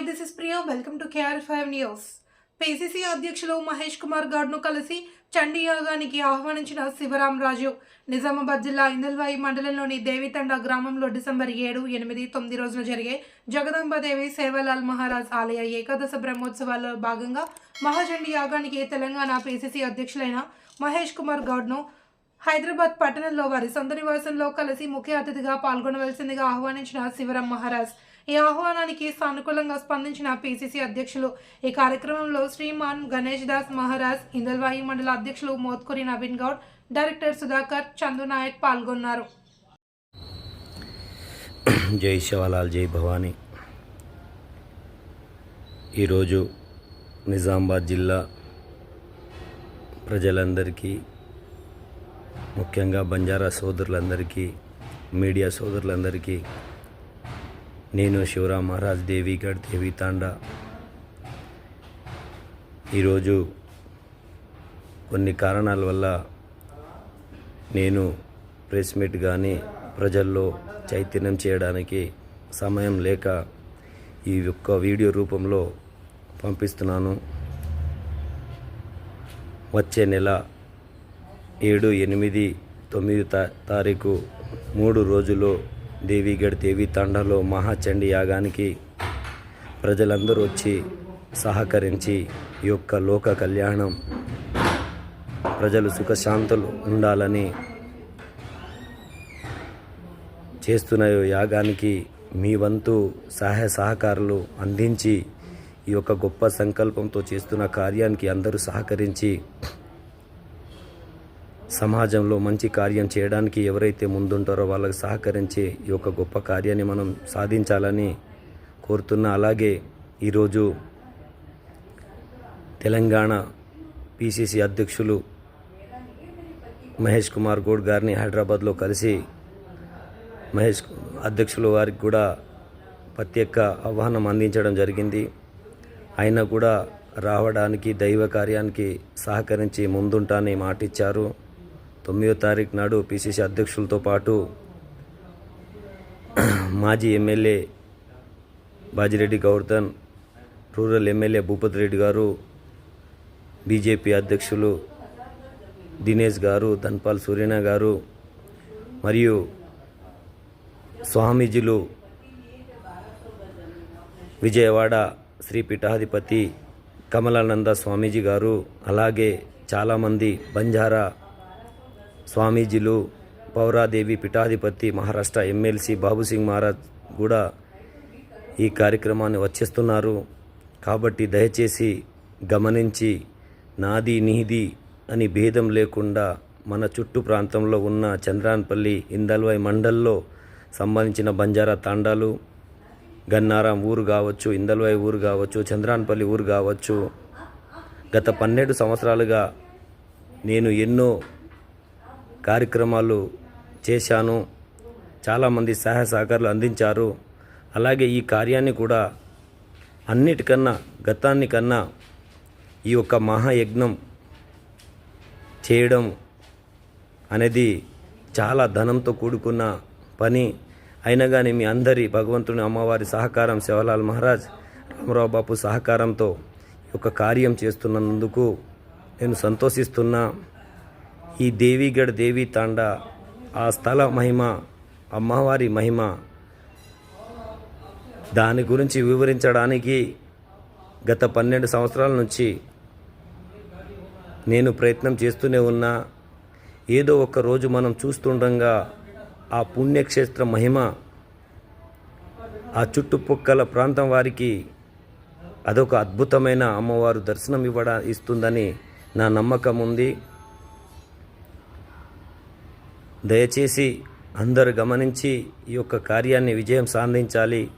Hi this is Priya welcome to KR five news PCC అధ్యక్షులు మహేష్ కుమార్ గౌడ్ను కలిసి చండీ యాగానికి ఆహ్వానించిన శివరాం రాజు నిజామాబాద్ జిల్లా ఇందల్వాయి మండలంలోని దేవితండ గ్రామంలో డిసెంబర్ ఏడు ఎనిమిది తొమ్మిది రోజున జరిగే జగదాంబాదేవి సేవలాల్ మహారాజ్ ఆలయ ఏకాదశ బ్రహ్మోత్సవాల్లో భాగంగా మహాచండీ యాగానికి తెలంగాణ పిసిసి అధ్యక్షులైన మహేష్ కుమార్ గౌడ్ను హైదరాబాద్ పట్టణంలో వారి సొంత నివాసంలో కలిసి ముఖ్య అతిథిగా పాల్గొనవలసిందిగా ఆహ్వానించిన శివరాం మహారాజ్ ఈ ఆహ్వానానికి సానుకూలంగా స్పందించిన పిసిసి అధ్యక్షులు. ఈ కార్యక్రమంలో శ్రీమాన్ గణేష్ దాస్ మహారాజ్ ఇందల్వాయి మండల అధ్యక్షులు మోత్కూరి నవీన్ గౌడ్ డైరెక్టర్ సుధాకర్ చందు నాయక్ పాల్గొన్నారు. జై శివలాల్ జై భవానీ. ఈరోజు నిజామాబాద్ జిల్లా ప్రజలందరికీ ముఖ్యంగా బంజారా సోదరులందరికీ మీడియా సోదరులందరికీ నేను శివరాం మహారాజ్ దేవిగఢ్ దేవి తాండా ఈరోజు కొన్ని కారణాల వల్ల నేను ప్రెస్ మీట్ కానీ ప్రజల్లో చైతన్యం చేయడానికి సమయం లేక ఈ యొక్క వీడియో రూపంలో పంపిస్తున్నాను. వచ్చే నెల ఏడు ఎనిమిది తొమ్మిది తా తారీఖు మూడు రోజులు దేవిగఢ్ దేవి తండలో మహాచండీ యాగానికి ప్రజలందరూ వచ్చి సహకరించి ఈ యొక్క లోక కళ్యాణం ప్రజలు సుఖశాంతులు ఉండాలని చేస్తున్న యాగానికి మీ వంతు సహాయ సహకారాలు అందించి ఈ యొక్క గొప్ప సంకల్పంతో చేస్తున్న కార్యానికి అందరూ సహకరించి సమాజంలో మంచి కార్యం చేయడానికి ఎవరైతే ముందుంటారో వాళ్ళకి సహకరించి ఈ యొక్క గొప్ప కార్యాన్ని మనం సాధించాలని కోరుతున్నా అలాగే ఈరోజు తెలంగాణ పిసిసి అధ్యక్షులు మహేష్ కుమార్ గౌడ్ గారిని హైదరాబాద్లో కలిసి మహేష్ అధ్యక్షులు వారికి కూడా ప్రత్యేక ఆహ్వానం అందించడం జరిగింది. ఆయన కూడా రావడానికి దైవ కార్యానికి సహకరించి ముందుంటానని మాటిచ్చారు. తొమ్మిదో తారీఖు నాడు పిసిసి అధ్యక్షులతో పాటు మాజీ MLA Bajireddy Govardhan rural MLA Bhupathi Reddy garu BJP అధ్యక్షులు దినేష్ గారు ధన్పాల్ సూర్యన గారు మరియు స్వామీజీలు విజయవాడ శ్రీ పీఠాధిపతి కమలానంద స్వామీజీ గారు అలాగే చాలామంది బంజారా స్వామీజీలు పౌరాదేవి పీఠాధిపతి మహారాష్ట్ర ఎమ్మెల్సీ బాబుసింగ్ మహారాజ్ కూడా ఈ కార్యక్రమాన్ని వచ్చేస్తున్నారు. కాబట్టి దయచేసి గమనించి నాది నీది అని భేదం లేకుండా మన చుట్టూ ప్రాంతంలో ఉన్న చంద్రాన్పల్లి ఇందల్వై మండల్లో సంబంధించిన బంజారా తాండాలు గన్నారం ఊరు కావచ్చు ఇందల్వై ఊరు కావచ్చు చంద్రాన్పల్లి ఊరు కావచ్చు. గత పన్నెండు సంవత్సరాలుగా నేను ఎన్నో కార్యక్రమాలు చేశాను. చాలామంది సహాయ సహకారాలు అందించారు. అలాగే ఈ కార్యాన్ని కూడా అన్నిటికన్నా గతాన్ని కన్నా ఈ యొక్క మహాయజ్ఞం చేయడం అనేది చాలా ధనంతో కూడుకున్న పని. అయినా కానీ మీ అందరి భగవంతుని అమ్మవారి సహకారం శివలాల్ మహారాజ్ రామరావు బాపు సహకారంతో ఈ యొక్క కార్యం చేస్తున్నందుకు నేను సంతోషిస్తున్నా. ఈ దేవిగఢ్ దేవి తాండా ఆ స్థల మహిమ అమ్మవారి మహిమ దాని గురించి వివరించడానికి గత పన్నెండు సంవత్సరాల నుంచి నేను ప్రయత్నం చేస్తూనే ఉన్నా. ఏదో ఒక రోజు మనం చూస్తుండగా ఆ పుణ్యక్షేత్ర మహిమ ఆ చుట్టుపక్కల ప్రాంతం వారికి అదొక అద్భుతమైన అమ్మవారు దర్శనం ఇవ్వడా ఇస్తుందని నా నమ్మకం ఉంది. దయచేసి అందరు గమనించి ఈ యొక్క కార్యాన్ని విజయం సాధించాలి.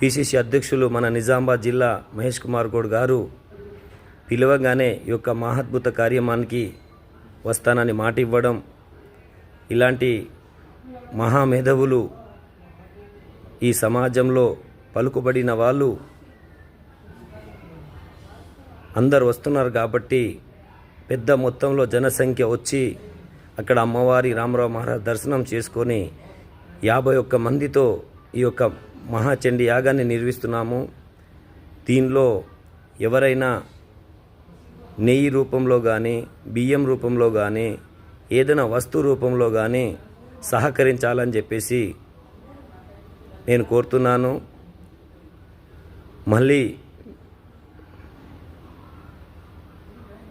పిసిసి అధ్యక్షులు మన నిజామాబాద్ జిల్లా మహేష్ కుమార్ గౌడ్ గారు పిలవగానే ఈ యొక్క మహాద్భుత కార్యమానికి వస్తానని మాట ఇవ్వడం ఇలాంటి మహామేధవులు ఈ సమాజంలో పలుకుబడిన వాళ్ళు అందరు వస్తున్నారు కాబట్టి పెద్ద మొత్తంలో జనసంఖ్య వచ్చి అక్కడ అమ్మవారి రామరావు మహారాజ్ దర్శనం చేసుకొని యాభై ఒక్క మందితో ఈ యొక్క మహాచండి యాగాన్ని నిర్వహిస్తున్నాము. దీనిలో ఎవరైనా నెయ్యి రూపంలో కానీ బియ్యం రూపంలో కానీ ఏదైనా వస్తు రూపంలో కానీ సహకరించాలని చెప్పేసి నేను కోరుతున్నాను. మళ్ళీ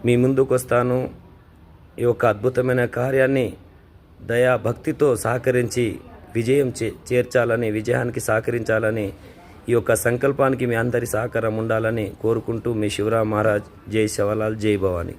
మీ ముందుకు వస్తాను ఈ యొక్క అద్భుతమైన కార్యాన్ని దయా భక్తితో సహకరించి విజయం చే చేర్చాలని విజయానికి సహకరించాలని ఈ యొక్క సంకల్పానికి మీ అందరి సహకారం ఉండాలని కోరుకుంటూ మీ శివరామ్ మహారాజ్ జై శివలాల్ జై భవానీ.